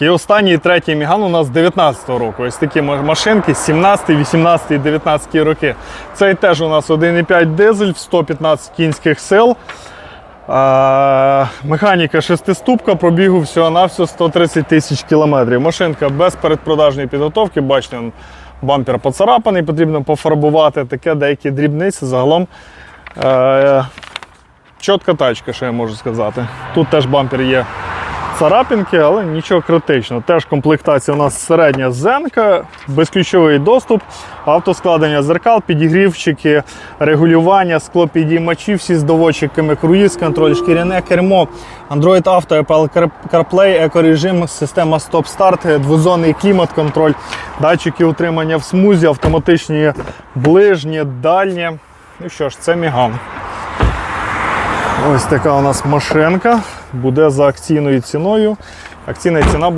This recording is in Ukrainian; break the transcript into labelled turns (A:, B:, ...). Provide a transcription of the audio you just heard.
A: І останній третій Міган у нас з 19-го року. Ось такі ма- машинки 17, 18, і 19 роки. Цей теж у нас 1,5 дизель, в 115 кінських сил. Механіка шестиступка, пробігу всього на всього 130 тисяч кілометрів. Машинка без передпродажної підготовки. Бачите, бампер поцарапаний, потрібно пофарбувати. Таке деякі дрібниці. Загалом е, чітка тачка, що я можу сказати. Тут теж бампер є царапінки, але нічого критичного. Теж комплектація у нас середня зенка, безключовий доступ, автоскладення зеркал, підігрівчики, регулювання, склопідіймачі, всі з доводчиками, круїз, контроль, шкіряне кермо, Android Auto, Apple CarPlay, екорежим, система стоп-старт, двозонний клімат-контроль, датчики утримання в смузі, автоматичні ближні, дальні. Ну що ж, це Міган. Ось така у нас машинка. Буде за акційною ціною. Акційна ціна